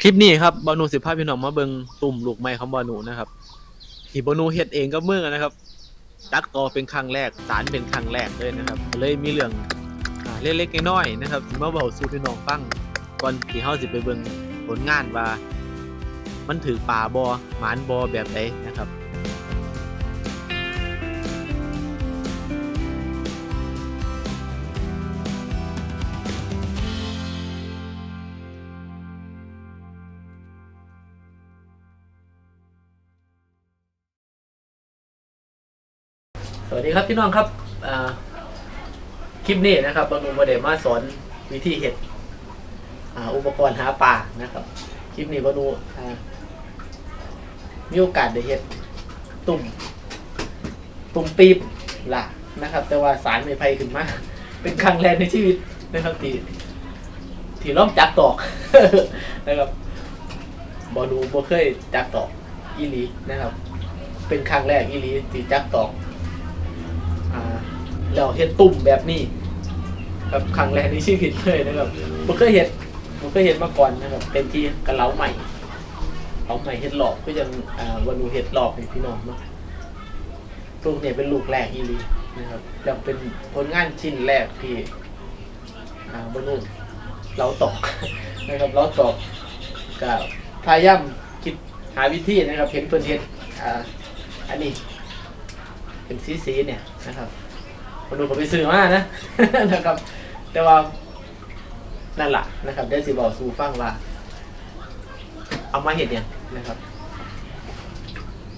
คลิปนี้ครับบอนูสิภาพี่น้องมาเบิงตุ่มลูกไม้ของบอนูนะครับที่บอนูเฮ็ดเองก็เมื่อนะครับตักต่อเป็นครั้งแรกสารเป็นครั้งแรกเลยนะครับ เลยมีเรื่องอ่าเล็กๆน้อยๆนะครับสิมาเว้าสู่พี่น้องฟังก่อนที่เฮาสิไปเบิงผลงานว่า มันถือป่าบอหมานบอแบบใดนะครับ วัสดีครับพี่น้องครับคลิปนี้นะครับบอนูมเดมาสอนวิธีเห็ดอ,อุปกรณ์หาปลานะครับ คลิปนี้บอนูอ่ามีโอกาสได้เห็ดตุ่มตุ่มปีบล่ะนะครับ แต่ว่าสารไม่ไผ่ขึ้นมาเป็นครั้งแรกในชีวิตนะครับที่ที่ล้อมจักตอกนะครับบอนูบ่เคยจักตอกอีลีนะครับ เป็นครั้งแรกอีลีที่จักตอก แล้วเฮ็ดตุ่มแบบนี้ครับครั้งแรกในชีวิตเลยนะครับบ่เคยเฮ็ดบ่เคยเฮ็ดมาก่อนนะครับ เป็นที่กระเหลาใหม่เอาใหม่เฮ็ดหลอกก็ยังอ่าวันนูเฮ็ดหลอกให้พี่น้องเนาะลูกเนี่ยเป็นลูกแรกอีลีนะครับแล้วเป็นผลงานชิ้นแรกที่อ่าบนูเราตอกนะครับเราตอกกับพยายามคิดหาวิธีนะครับเห็นเพิ่นเฮ็ดอันนี้เป็นสีสีๆเนี่ยนะครับ มาดูผมไปซื้อมานะ นะครับ แต่ว่านั่นแหละนะครับได้สิบอกสู่ฟังว่า เอามาเห็ดเนี่ยนะครับ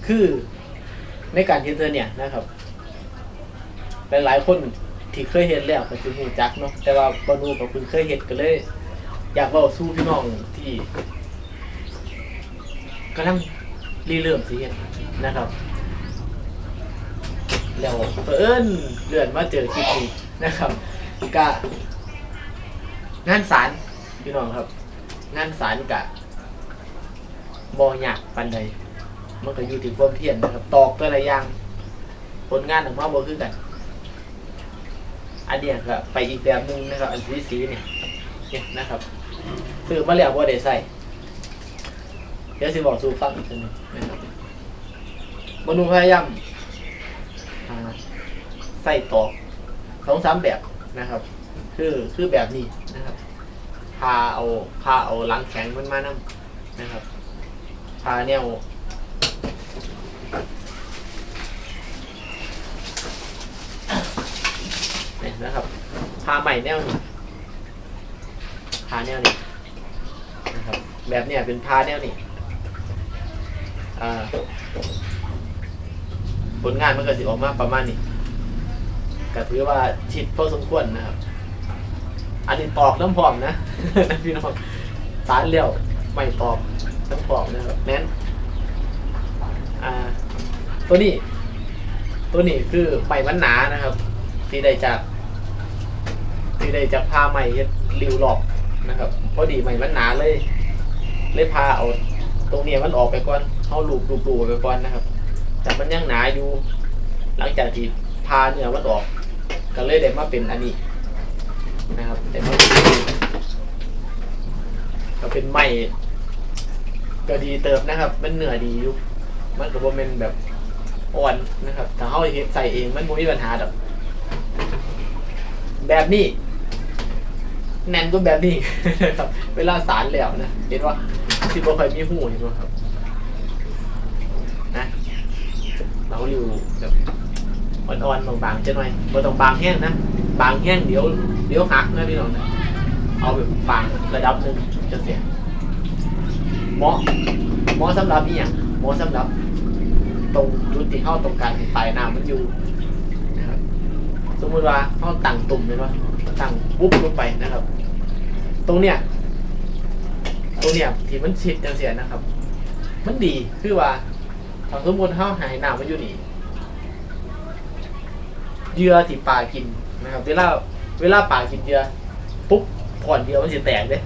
คือในการเห็ดเธอเนี่ยนะครับ หลายๆคนที่เคยเห็นแล้วก็จะหูจักเนาะแต่ว่าบอนูกับคุณเคยเห็นก็เลย อยากบอกสู้พี่น้องที่กำลังรีเริ่มสิเห็ดนะครับ แล้วเพิ่นเลื่อนมาเจอคลิปนี้นะครับกะงานสารพี่น้องครับ งานสารกะบอยากปันใดมันก็อยู่ที่ความเพียรนะครับ ตอกแต่ละอย่างผลงานออกมาบ่คือกัน อันเนี้ยก็ไปอีกแบบหนึงนะครับ อันสีสีเนี่ยเนี่ยนะครับซื้อมาแล้วบ่ได้ใส่เดี๋ยวสิบอกสู่ฟังอีกทีหนึงนะครับมนุษย์พยายาม ใส่ตอกสองสามแบบนะครับ คือคือแบบนี้นะครับพาเอาพาเอาหลังแข็งมันมานํนะครับพาแนวเนี่ยนะครับพาใหม่แนวนี้พาแนวนี้นะครับ แบบเนี้ยเป็นพาแนวนี้อ่าผลงานมันก็สิออกมาประมาณนี้ ก็ถือว่าชิดพอสมควรนะครับ อันนี้ตอกน้ำพร้อมนะ พี่น้องสารเลี้ยวไม่ตอกน้ำพร้อมนะครับแม้นอ่า ตัวนี้ ตัวนี้คือใบมันหนานะครับ ที่ได้จาก ที่ได้จากผ้าใหม่ริวหลอกนะครับพอดีใหม่มันหนาเลย เลยพาเอาตรงเนี้ยมันออกไปก่อนเอาลูบลูบลูบไปก่อนนะครับ แต่มันยังหนาอยู่ หลังจากที่พาเนื้อมันออก ก็เลยได้มาเป็นอันนี้นะครับได้มาเป็นก็เป็นไม้ก็ดีเติบนะครับ มันเหนือดีอยู่มันก็บ่เป็นแบบอ่อนนะครับถ้าเขาเฮ็ดใส่เองมันบ่มีปัญหาดอกแบบนี้แน่นก็แบบนี้นะครับ เวลาสารแล้วนะเห็นว่าที่บ่ค่อยมีหูเห็นบ่ครับนะเราอยู่แบบ อ่อนๆบางๆจะหน่อยบ่ต้องบางแห้งนะบางแห้งเดี๋ยวเดี๋ยวหักนะพี่น้องนะเอาแบบบางระดับหนึ่งจะเสียเหมาะเหมาะสำหรับอีหยังเหมาะสำหรับ ตรงจุดที่เข้าตรงกลางปลายน้ำมันอยู่นะครับสมมติว่าเข้าตั้งตุ่มเลยว่าตั้งปุ๊บลงไปนะครับ ตรงเนี้ยตรงเนี้ยที่มันชิดจังเสียนะครับ มันดีคือว่าถ้าสมมติเขาหายน้ำมาอยู่นี่ เหยื่อที่ปลากินนะครับ เวลาเวลาปลากินเหยื่อปุ๊บผ่อนเดียวมันจะแตกเลย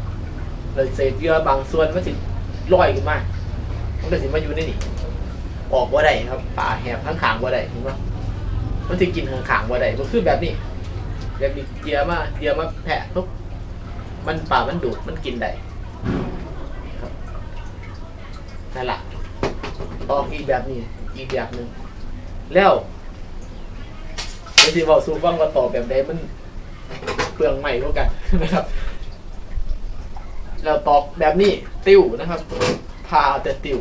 เลยเศษเหยื่อบางส่วนมันจะลอยขึ้นมามันก็สิมาอยู่ในนี่ออกว่าได้ครับปลาแหบข้างขางว่าได้เห็นไหมมันจะกินข้างขางว่าได้ก็คือแบบนี้แบบนี้เหยื่อมาเหยื่อมาแผะปุ๊บมันปลามันดูดมันกินได้ครับนั่นแหละตอกอีกแบบนี้อีกแบบหนึ่งแล้ว ดี๋ยวที่บอกสู้ฟังว่าตอกแบบใดมันเปลืองใหม่กว่ากันนะครับแล้วตอกแบบนี้ติวนะครับพาแต่ติว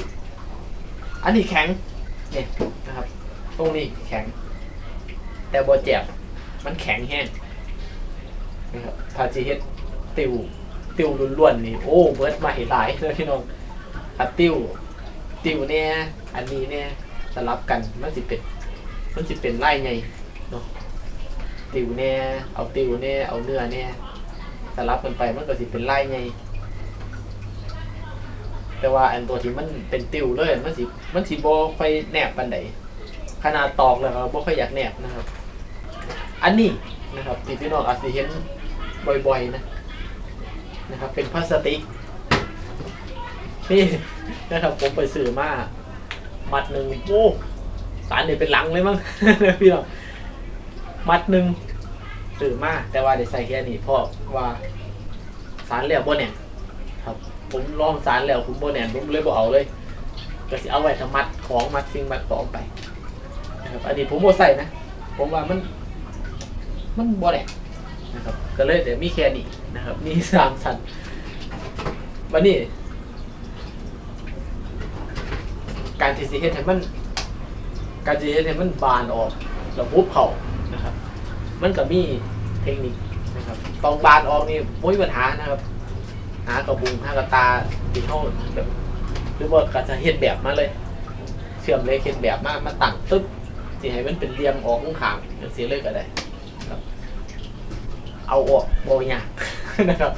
อันนี้แข็งเนี่ยนะครับ ตรงนี้แข็ง แต่บอเจ็บมันแข็งแห้งนะครับพาจีเฮ็ดติวติวล้วนๆนี่โอ้เบิร์ดมาเห็นหลายเลยพี่น้องถ้าติวติวเนี่ยอันนี้เนี่ยสลับกันมันสิเป็นมันสิเป็นไล่ไง เนาะติวเนี่ยเอาติวเนี่ยเอาเนื้อเนี่ยสลับกันไปมันก็สิเป็นไล่ไงแต่ว่าอันตัวที่มันเป็นติวเลย มันสิมันสิบ่ค่อยแนบปันใดขนาดตอกแล้วก็บ่ค่อยอยากแนบนะครับ อันนี้นะครับที่พี่น้องอาจจะเห็นบ่อยๆนะนะครับ เป็นพลาสติกนี่นะครับผมไปซื้อมามัดหนึ่งโอ้สารเนี่ยเป็นหลังเลยมั้งพี่น้อง มัดหนึ่งซื้อมาแต่ว่าได้ใส่แค่นี้เพราะว่าสารแล้วบ่แน่นครับ ผมลองสารแล้วผมบ่แน่นผมเลยบ่เอาเลย ก็สิเอาไว้ทำมัดของมัดสิ่งมัดของไปนะครับอันนี้ผมบ่ใส่นะ ผมว่ามัน มันบ่แน่นนะครับ ก็เลยเดี๋ยวมีแค่นี้นะครับ มีสามสันวันนี้การที่สิเฮ็ดให้มัน การที่เฮ็ดให้มันบานออกแล้วปุ๊บเขา นะครับ มันก็มีเทคนิคนะครับตองบานออกนี่ไม่มีปัญหานะครับ หากระบุงหากระตาที่เขาแบบหรือว่าก็จะเฮ็ดแบบมาเลย เชื่อมเลยเฮ็ดแบบมามาตั้งตึ๊บสิให้มันเป็นเหลี่ยมออกข้างขางๆจังซี่เลยก็ได้ครับ เอาออกบ่ยากนะครับ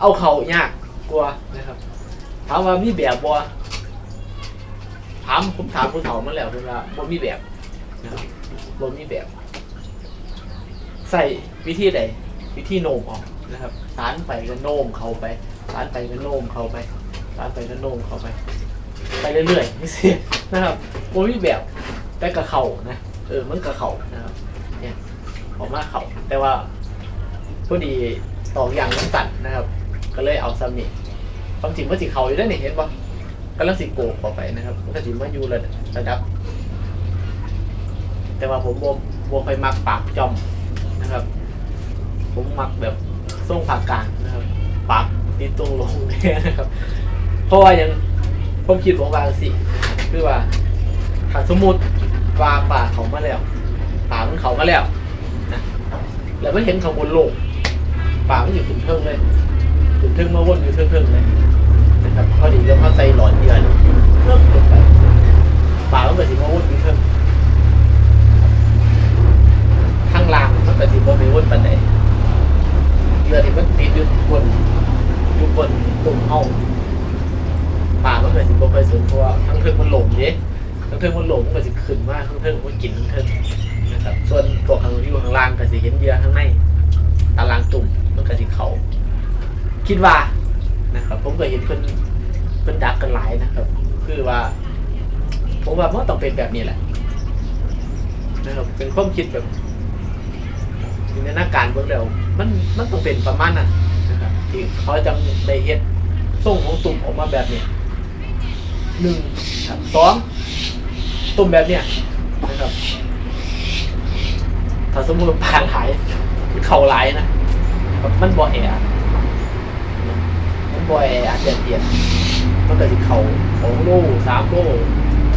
เอาเข้ายากกว่านะครับถามว่ามีแบบบ่ถามผมถามผู้เฒ่ามาแล้วเพิ่นว่าบ่มีแบบนะครับบ่มีแบบ ใส่วิธีใดวิธีโน้มออกนะครับสารไปก็โน้มเข้าไปสารไปก็โน้มเข้าไปสารไปก็โน้มเข้าไป ไปเรื่อยๆนี่สินะครับบ่มีแบบแต่กระเข่านะเออมันกระเข่านะครับเนี่ยออกมาเข่าแต่ว่าพอดีตอกอย่างมันสั่นนะครับ ก็เลยเอาซัมนี่ความจริงมันสิเข่าอยู่ได้นี่เห็นปะก็ล้วสิโกกออกไปนะครับมันก็สิมาอยู่ระดับ แต่ว่าผมโบโบไปมักปากจอม นะครับ ผมมักแบบส่งปากกลางนะครับปากติดตรงลงเนี่ยนะครับ เพราะว่ายังผมคิดผมวางสิคือว่าถ้าสมมติว่าปาเขามาแล้วปามันเขามาแล้วนะแล้วไม่เห็นเขาบนโลกปากมันอยู่ถึงเทิงเลยถึงเทิงมาวนอยู่เทิงเทิงเลยนะครับพอดีแล้วเขาใส่หลอดเดียวเริ่มลงไปปากมันก็สิมาวนอยู่เทิง ข้างล่างมันก็สิบ่ไปวนปันไหนเรือที่มันติดอยู่บนอยู่บนตุ่มเฮาปากมันก็สิบ่ไปสูงเพราะว่าทั้งเทิงมันหลงเด้ทั้งเทิงมันหลงมันก็สิขึ้นมากทั้งเทิงมันกินทั้งเทิงนะครับ ส่วนพวกข้างอยู่ข้างล่างก็สิเห็นเบียร์ข้างในตารางตุ่มมันก็สิเขาคิดว่านะครับ ผมก็เห็นเพิ่นเพิ่นดักกันหลายนะครับ คือว่า ผมว่ามันต้องเป็นแบบนี้แหละนะครับเป็นความคิดแบบ จินตนาการเบื้องแล้วมันมันต้องเป็นประมาณนั้นนะครับที่เขาจะได้เฮ็ดส่งของตุ่มออกมาแบบนี้หนึ่งสองตุ่มแบบเนี้ยนะครับถ้าสมมติว่าปลาหลายเข่าหลายนะมันบ่อแออัดมันบ่อแออัดเดียดเดียดมันเก็สิเข่าสองโลสามโล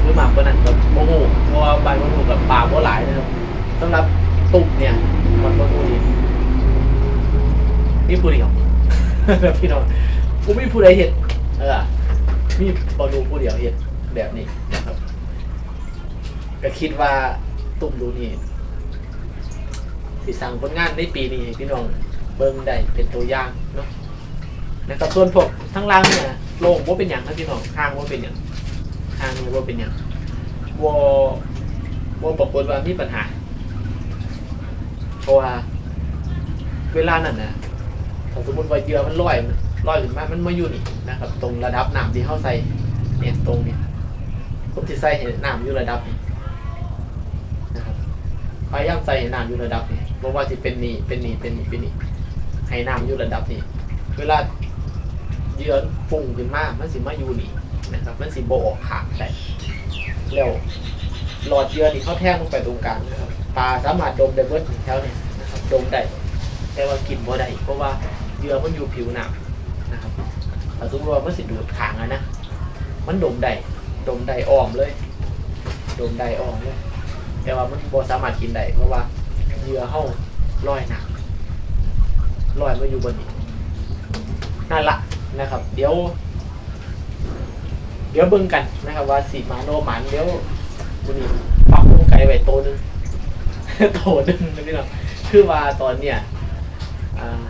หรือมากกว่านั้นกับโมโหเพราะว่าใบมะม่วงกับปลาบ่หลายนะครับสำหรับตุ่มเนี่ย มันบ่ดูดีนี่ผู้เดียวพี่น้องกูไม่ผู้ใดเห็นเออมีบอลดูผู้เดียวเห็นแบบนี้นะครับก็คิดว่าตุ่มดูนี่สิสั่งผลงานในปีนี้พี่น้องเบิ่งได้เป็นตัวอย่างเนาะนะครับส่วนพวกทั้งล่างเนี่ยโล่งว่าเป็นอย่างนะพี่น้องข้างว่าเป็นอย่างข้างว่าเป็นอย่างวอวอปรากฏว่ามีปัญหา เพราะว่า เวลานั้นนะถ้าสมมติว่าเหยื่อมันลอยลอยขึ้นมา มันมาอยู่นี่นะครับ ตรงระดับน้ำที่เขาใส่เนี่ยตรงเนี่ยผมจะใส่ให้น้ำอยู่ระดับนี้นะครับพยายามใส่ให้น้ำอยู่ระดับนี้บอกว่าจะเป็นนี่เป็นนี่เป็นนี่เป็นนี่ให้น้ำอยู่ระดับนี้ เวลาเหยื่อฟุ้งขึ้นมามันสิมาอยู่นี่นะครับ มันสิโบออกขางได้แล้วหลอดเยื่อนี่เขาแทงลงไปตรงกลางนะครับ ปลาสามารถดมได้เบิดแถวเนี่ยนะครับดมได้แต่ว่ากินบ่ได้เพราะว่าเยื่อมันอยู่ผิวหนังนะครับถ้าสมมติว่ามันสิดูดขางอะนะมันดมได้ดมได้อ้อมเลย ดมได้อ้อมเลย แต่ว่ามันบ่สามารถกินได้เพราะว่าเหยื่อเฮาลอยหนักลอยมาอยู่บนนี้นั่นละนะครับ เดี๋ยว เดี๋ยวเบิ่งกันนะครับ ว่าสีมาโนหมันเดี๋ยววันนี้ปักลงไก่ไว้โตวนึง โตหนึงนะพี่น้องคือว่าตอนเนี้ยอ่า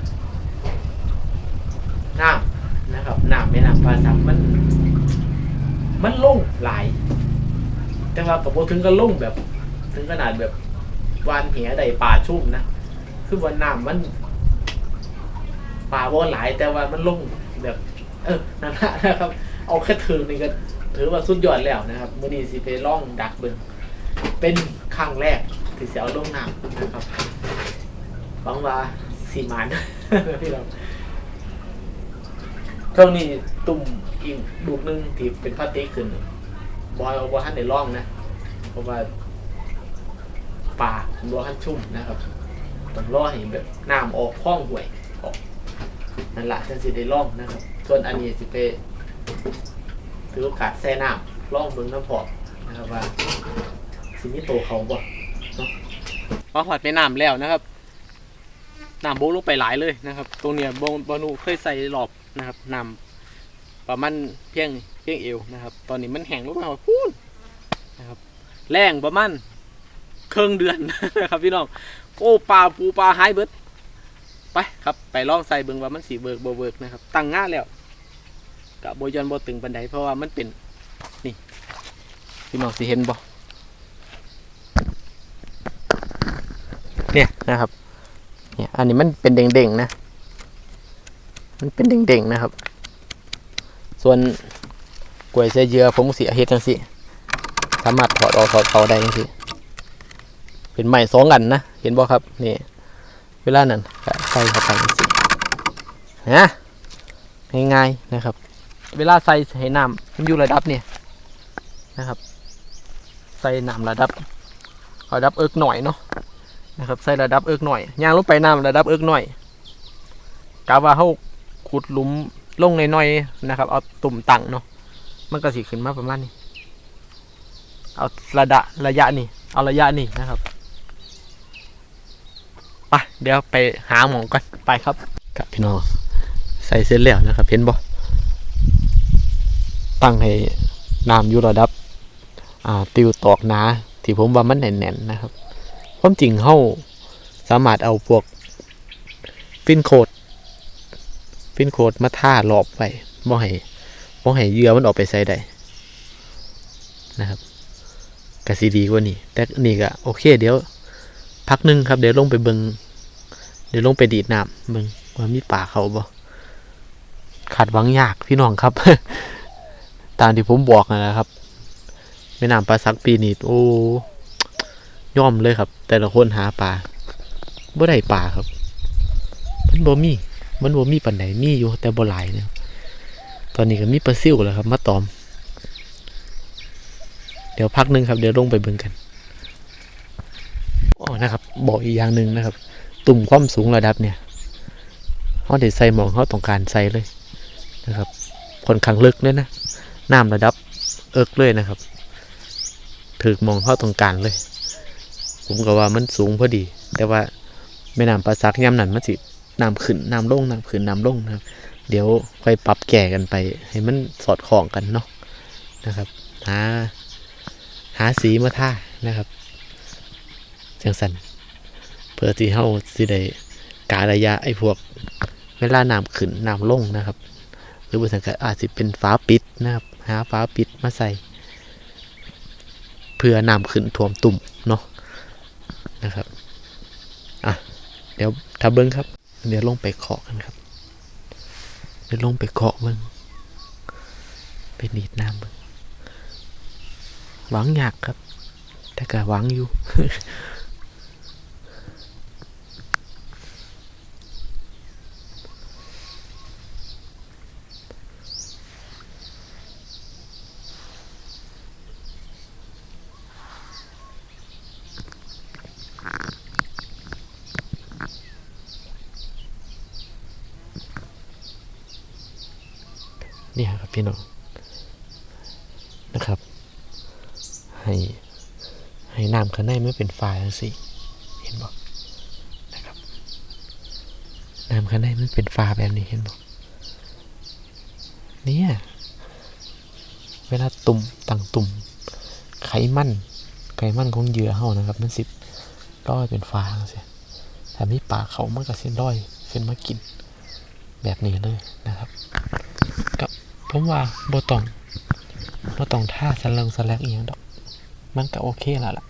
น้ำนะครับน้ำแม่น้ำปลาสักมัน มันลงหลาย แต่ว่ากับถึงก็ลงแบบ ถึงขนาดแบบวานเหียใดป่าชุ่มนะคือวันน้ำมันป่าบ่หลายแต่ว่ามันลงแบบ เออนั่นแหละนะครับ เอาแค่ถึงนี่ก็ถือว่าสุดยอดแล้วนะครับมือนี้สิไปล่องดักเบิงเป็นครั้งแรก ที่จะเอาลงน้ำนะครับหวังว่าสีมันพี่เครื่องนี้ตุ่มอีกลูกนึงที่เป็นพลาสติกขึ้นบอยเอาบอท่านในร่องนะเพราะว่าป่าบัวขั้นชุ่มนะครับต้องรอให้แบบน้ำออกคล้องห่วยออกนั่นแหละจังสิได้ล่องนะครับ ส่วนอันนี้สิไปถือโอกาสแซ่น้ำล่องเมืองน้ำพอนะครับว่าสินี้โตเขาบ่เนาะ มาหอดไปน้ำแล้วนะครับน้ำโบกลงไปหลายเลยนะครับ ตรงเนี้ยบงบอนูเคยใส่หลอบนะครับน้ำประมาณเพียงเพียงเอวนะครับ ตอนนี้มันแห้งลงมาพูนนะครับ แรงประมาณเครึ่งเดือนนะครับพี่น้องโอ้ปลาปูปลาหายเบิดไปครับไปลองใส่เบิงว่ามันสีเบิกบเบิกนะครับ ตั้งง่าแล้วกะโบยอนโบตึงปันไดเพราะว่ามันเป็นนี่พี่น้องสิเห็นบ่ เนี่ยนะครับเนี่ยอันนี้มันเป็นเด้งๆนะ มันเป็นเด้งๆนะครับ ส่วนกล้วยเสยเยือผมเสียเฮ็ดจังสิสามารถถอดออกถอดเขาได้จังซี่เป็นไม้สองอันนะเห็นบ่ครับนี่เวลานั้นใส่เข้าไปจังซี่นะง่ายๆนะครับ เวลาใส่ให้น้ำมันอยู่ระดับเนี่ยนะครับ ใส่น้ำระดับระดับเอิกหน่อยเนาะ นะครับใส่ระดับเอิกหน่อยยางลงไปน้ำระดับเอิกหน่อยกะว่าเฮาขุดหลุมลงหน่อยนะครับ เอาตุ่มตังเนาะมันก็สิขึ้นมาประมาณนี้ เอาระดับระยะนี่เอาระยะนี่นะครับไปเดี๋ยวไปหาหมองก่อนไปครับครับพี่น้องใส่เส้นแล้วนะครับเห็นบ่ตั้งให้น้ำอยู่ระดับ อ่าติวตอกหนาที่ผมว่ามันแน่นๆนะครับ ความจริงเฮาสามารถเอาพวกฟินโคดฟินโคดมาท่ารอบไว้บ่ให้บ่ให้เหยื่อมันออกไปใส่ได้นะครับกสีดีกว่านี่แต่นี่ก็โอเค เดี๋ยว พักหนึงครับ เดี๋ยวลงไปเบิงเดี๋ยวลงไปดีดน้ำเบิงว่ามีป่าเขาบ่ขาดหวังยากพี่น้องครับ ตามที่ผมบอกนะครับแม่น้ำปลาสักปีนี้โอ้ ย่อมเลยครับ แต่ละคนหาปลาบ่ได้ปลาครับ มันบ่มี มันบ่มีปานใดมีอยู่แต่บ่หลายเนี่ยตอนนี้ก็มีปลาซิวแล้วครับมาตอม เดี๋ยวพักหนึงครับ เดี๋ยวลงไปเบิ่งกันอ๋อนะครับ บอกอีกอย่างหนึ่งนะครับ ตุ่มความสูงระดับเนี่ยเขาได้ใส่หมองเขาต้องการใส่เลยนะครับค่อนข้างลึกเลยนะน้ำระดับเอิกเลยนะครับถือมองเขาต้องการเลย ผมก็ว่ามันสูงพอดี แต่ว่าแม่น้ำปลาซักย่ำนั่นมันสิน้ำขึ้นน้ำลงน้ำขึ้นน้ำลงนะครับ เดี๋ยวค่อยปรับแก่กันไป ให้มันสอดคล้องกันเนาะนะครับ หา หาสีมาท่านะครับจังสันเพื่อที่เฮาสิได้การระยะไอ้พวกเวลาน้ำขึ้นน้ำลงนะครับ หรือบางทีก็อาจจะเป็นฝาปิดนะครับ หาฝาปิดมาใส่ เพื่อน้ำขึ้นท่วมตุ่มเนาะ นะครับอะเดี๋ยวทับเบิ้งครับ เดี๋ยวลงไปเคาะกันครับ เดี๋ยวลงไปเคาะเบิ้งไปหนีดน้ำเบิ้งหวังอยากครับ แต่ก็หวังอยู่ครับพี่น้องนะครับ ให้ ให้น้ำข้างในไม่เป็นฟ้าจัง สิเห็นบ่นะครับน้ำข้างในมันเป็นฟ้าแบบนี้เห็นบ่เนี่ยเวลาตุ่มต่างตุ่ม ไขมันไขมันของเหยื่อเฮานะครับ มันสิลอยเป็นฟ้าจังซี่ถ้ามีปลาเขามันก็สิลอยขึ้นมากินแบบนี้เลยนะครับกับผมว่าบ่ต้องบ่ต้องท่าสลังสแลกอียงดอก มันก็โอเคแล้วล่ะ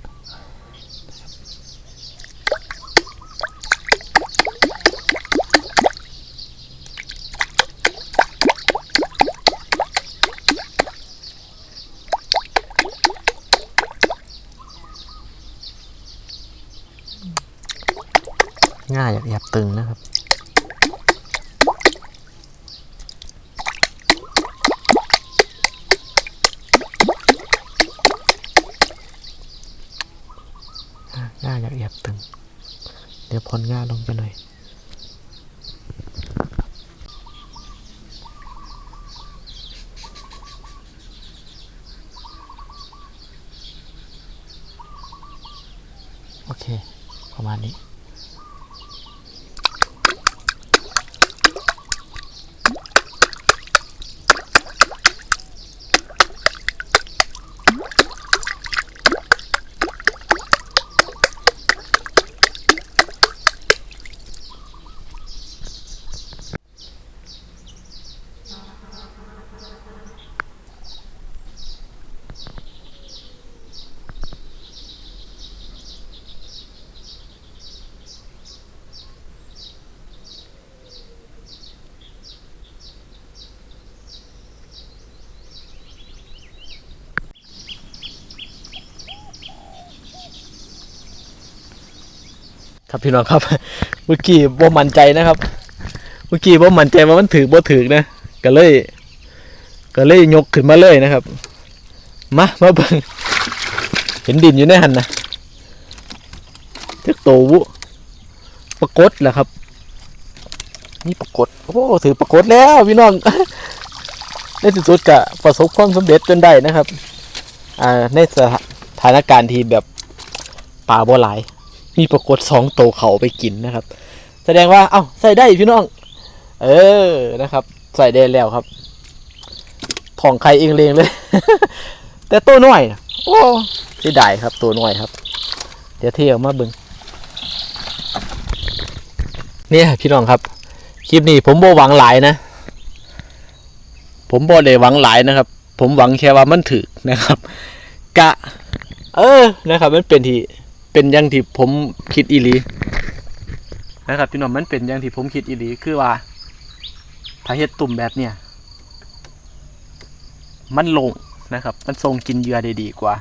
ง่าแอบตึงนะครับง่ายอยาแอบตึง เดี๋ยวพ้นง่าลงไปหน่อย โอเค ประมาณนี้ ครับพี่น้องครับ เมื่อกี้บ่มั่นใจนะครับ เมื่อกี้บ่มั่นใจว่ามันถือบ่ถือนะก็เลย ก็เลยยกขึ้นมาเลยนะครับ มามาเบิ่งเห็นดินอยู่ในหันนะเจ้าโตวุปรากฏแหละครับ นี่ปรากฏโอ้ถือปรากฏแล้วพี่น้องในที่สุดก็ประสบความสำเร็จจนได้นะครับ อ่าในสถานการณ์ที่แบบป่าบ่หลาย มีปรากฏสองโตเขาไปกินนะครับ แสดงว่า เอ้าใส่ได้พี่น้อง เออนะครับ ใส่ได้แล้วครับถ่องใครเองเลงเลย แต่ตัวน้อย โอ้เสียดายครับตัวน้อยครับ เดี๋ยวเที่ยวมาบึงเนี่ยพี่น้องครับ คลิปนี้ผมโบหวังหลายนะ ผมโบได้หวังหลายนะครับ ผมหวังแค่ว่ามันถือนะครับ กะ เออนะครับ มันเป็นที่ เป็นอย่างที่ผมคิดอีหลีนะครับพี่น้องมันเป็นอย่างที่ผมคิดอีหลีคือว่า ถ้าเฮ็ดตุ่มแบบเนี้ยมันลงนะครับ มันทรงกินเหยื่อได้ดีกว่า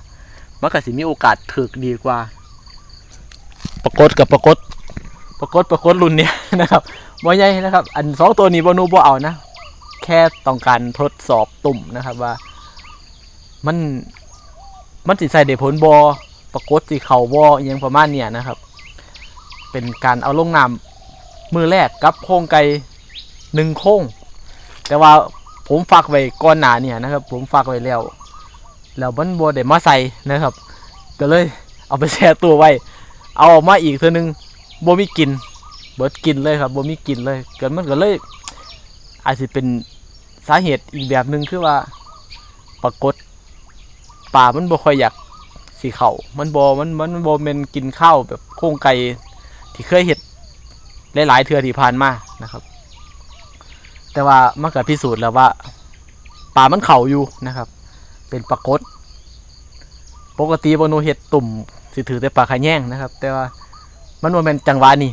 มันก็สิมีโอกาสถึกดีกว่า ปรากฏกับปรากฏปรากฏปรากฏรุ่นเนี้ยนะครับบ่ใหญ่นะครับ อันสองตัวนี้บ่หนูบ่เอานะแค่ต้องการทดสอบตุ่มนะครับว่า มันมันสิใส่ได้ผลบ่ ปรากฏสีเขาวออยังประมาณเนี่ยนะครับ เป็นการเอาลงน้ำมือแรกกับโค้งไก่หนึ่งโค้งแต่ว่าผมฝากไว้ก่อนหน้าเนี่ยนะครับ ผมฝากไว้แล้วแล้วมันบัได้มาใส่นะครับ ก็เลยเอาไปแช่ตัวไว้ เอาออกมาอีกเทื่อนึงบ่มีกลินเบิดกินเลยครับบ่มีกลินเลยเกิดมันก็เลย อาจจะเป็นสาเหตุอีกแบบหนึ่งคือว่าปรากฏป่ามันบ่ค่อยอยาก สีเขามันบอมันมันบอเป็นกินข้าวแบบโครงไก่ที่เคยเห็ดหลายๆเทือที่ผ่านมานะครับ แต่ว่ามันก็พิสูจน์แล้วว่าป่ามันเข่าอยู่นะครับ เป็นปรากฏปกติบโนเห็ดตุ่มสิถือแต่ปลาขะแย่งนะครับ แต่ว่ามันว่าเป็นจังหวะนี่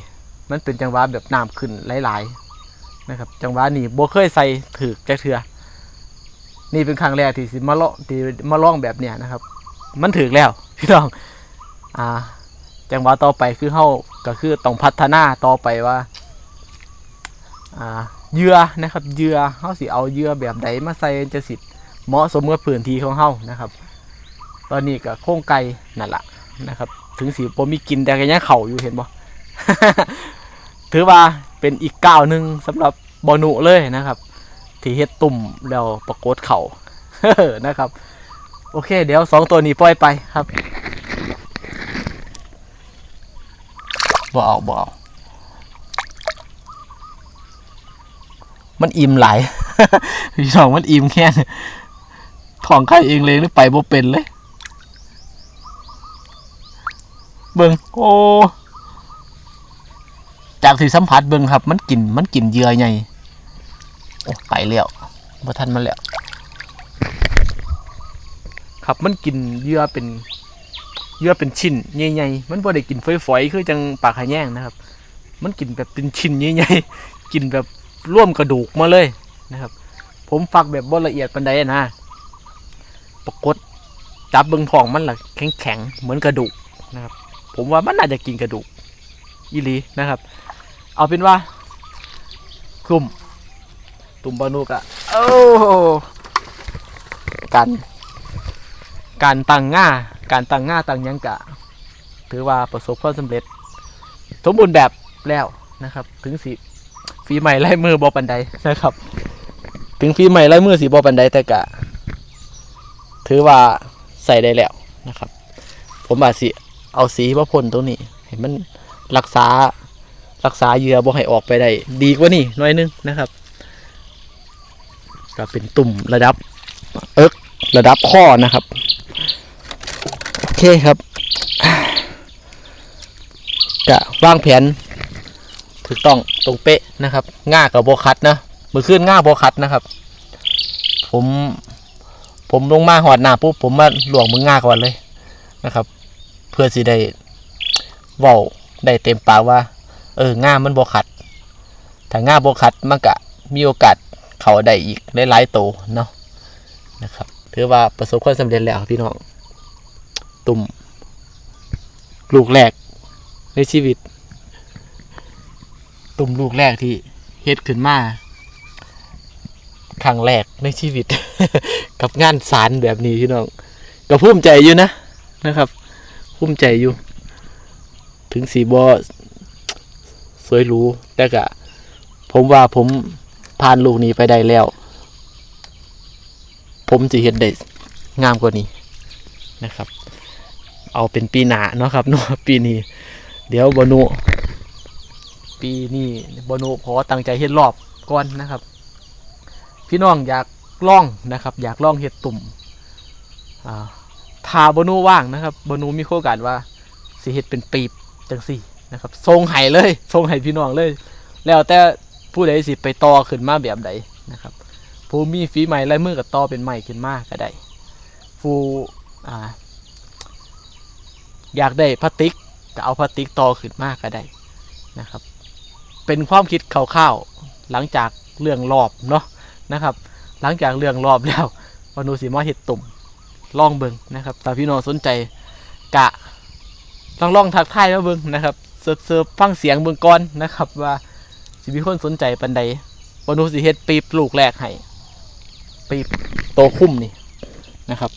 มันเป็นจังหวะแบบน้ำขึ้นหลายๆนะครับ จังหวะนี่บ่เคยใส่ถือแจักเทือนี่เป็นครั้งแรกที่สิมาลองที่มาลองแบบเนี้ยนะครับ มันถึกแล้วพี่น้องอ่าจังหวะต่อไปคือเฮาก็คือต้องพัฒนาต่อไปว่าอ่าเยื่อนะครับเยื่อเฮาสิเอาเยื่อแบบใดมาใส่จะสิเหมาะสมกับพื้นที่ของเฮานะครับ ตอนนี้ก็โค้งไก่นั่นแหละนะครับ ถึงสีบ่มีกินแต่ก็ยังเข่าอยู่เห็นบ่ถือว่าเป็นอีกก้าวหนึ่งสำหรับบอนุเลยนะครับ ที่เฮ็ดตุ่มแล้วปรากฏเข่านะครับ โอเค เดี๋ยวสองตัวนี้ปล่อยไปครับบ่เอาบ่เอามันอิ่มไหลพี่น้องมันอิ่มแค่นี้ท้องไข่เองเลยหรือไปบ่เป็นเลย เบิงโอ้จากที่สัมผัสเบิงครับ มันกินมันกินเยื่อไงโอ้ไปแล้วบ่ทันมันแล้ว ครับ มันกินเหยื่อเป็นเหยื่อเป็นชิ้นใหญ่ๆมันบ่ได้กินฝอยๆคือจังปลาขะแยงนะครับ มันกินแบบเป็นชิ้นใหญ่ๆกินแบบร่วมกระดูกมาเลยนะครับ ผมฟักแบบบ่ละเอียดปานใดนะปรากฏจับเบิงทองมันละแข็งๆเหมือนกระดูกนะครับ ผมว่ามันน่าจะกินกระดูกอีลีนะครับ เอาเป็นว่ากลุ่มตุ่มบานุกอะโอ้การ การตั้งง่าการตั้งง่าตั้งยังกะ ถือว่าประสบความสำเร็จ สมบูรณ์แบบแล้วนะครับ ถึงสีฝีใหม่ไล่มือบอปันไดนะครับ ถึงฝีใหม่ไล่มือสีบอปันไดแต่กะ ถือว่าใส่ได้แล้วนะครับ ผมอาจสิเอาสีมาพ่นตรงนี้ให้มันรักษารักษาเหยื่อบ่ให้ออกไปได้ ดีกว่านี่น้อยนึงนะครับก็เป็นตุ่มระดับ เอิกระดับข้อนะครับ โอเคครับก็วางแผนถูกต้องตรงเป๊ะนะครับง่ากับโบคัดนะมือขึ้นง่าโบคัดนะครับ ผมผมลงมาหอดหน้าปุ๊บผมมาหลวงมือง่าก่อนเลยนะครับ เพื่อสิได้เว้าได้เต็มปากว่า เออง่ามันโบ่ขัดถ้าง่าโบ่ขัดมันก็มีโอกาสเขาได้อีกหลายๆโตวเนาะนะครับ ถือว่าประสบความสำเร็จแล้วพี่น้อง ตุ่มลูกแรกในชีวิต ตุ่มลูกแรกที่เฮ็ดขึ้นมาครั้งแรกในชีวิต กับงานสารแบบนี้พี่น้องก็ภูมิใจอยู่นะนะครับภูมิใจอยู่ ถึงสีบอสวยรู้แต่กะผมว่าผมผ่านลูกนี้ไปได้แล้ว ผมจะเห็นได้งามกว่านี้นะครับ เอาเป็นปีหนาเนาะครับเนาะปีนี้ เดี๋ยวบนุปีนี้บนุขอตั้งใจเฮ็ดรอบก่อนนะครับ พี่น้องอยากล่องนะครับ อยากล่องเฮ็ดตุ่มอ่าบนูว่างนะครับบนูมีโอกาสว่าสิเฮ็ดเป็นปีบจังสี่นะครับทรงไห้เลยทรงไห้พี่น้องเลย แล้วแต่ผู้ใดสิไปต่อขึ้นมาแบบใดนะครับ ผู้มีฝีไม้ลายมือกับต่อเป็นไม้ขึ้นมาก็ได้ผู้ออยากได้พลาสติกก็เอาพลาสติกต่อขึ้นมาก็ได้นะครับ เป็นความคิดคร่าวๆหลังจากเรื่องรอบเนาะนะครับ หลังจากเรื่องรอบแล้วบนูสิมาเฮ็ดตุ่มลองเบิ่งนะครับถ้าพี่น้องสนใจกะลองลองทักทายมาเบิ่งนะครับเสิร์ฟเสิร์ฟฟังเสียงเบิ่งก่อนนะครับ ว่าสิมีคนสนใจปันใดวันนูสิเฮ็ดปีบลูกแรกให้ ปีบโตคุ้มนี่นะครับ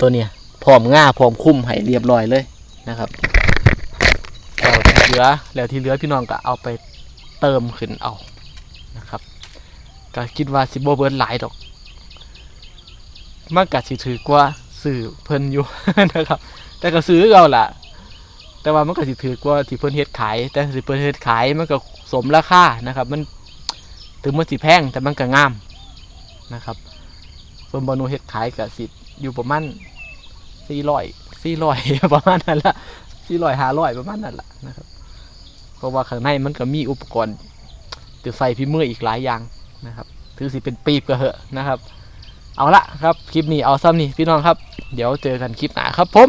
ตัวเนี้ยพร้อมง่าพร้อมคุ้มให้เรียบร้อยเลยนะครับแล้วที่เหลือแล้วที่เหลือพี่น้องก็เอาไปเติมขึ้นเอานะครับก็คิดว่าสิบ่เบิร์หลายดอกมันกัสิถือกว่าสื่อเพิ่นอยู่นะครับ แต่ก็ซื้อเอาล่ะ แต่ว่ามันก็สิถือกว่าที่เพิ่นเฮ็ดขาย แต่สิเพิ่นเฮ็ดขายมันก็สมราคานะครับ มันถึงมันสิแพงแต่มันก็งาม นะครับ ส่วนบอนูเฮ็ดขายก็สิอยู่ประมาณ400 400ประมาณนั้นละ400 500ประมาณนั้นล่ะนะครับ เพราะว่าข้างในมันก็มีอุปกรณ์จะใส่พิมพ์มืออีกหลายอย่างนะครับ ถือสิเป็นปีบก็เหอะนะครับ เอาละครับ คลิปนี้เอาซ้ำนี่พี่น้องครับ เดี๋ยวเจอกันคลิปหน้าครับผม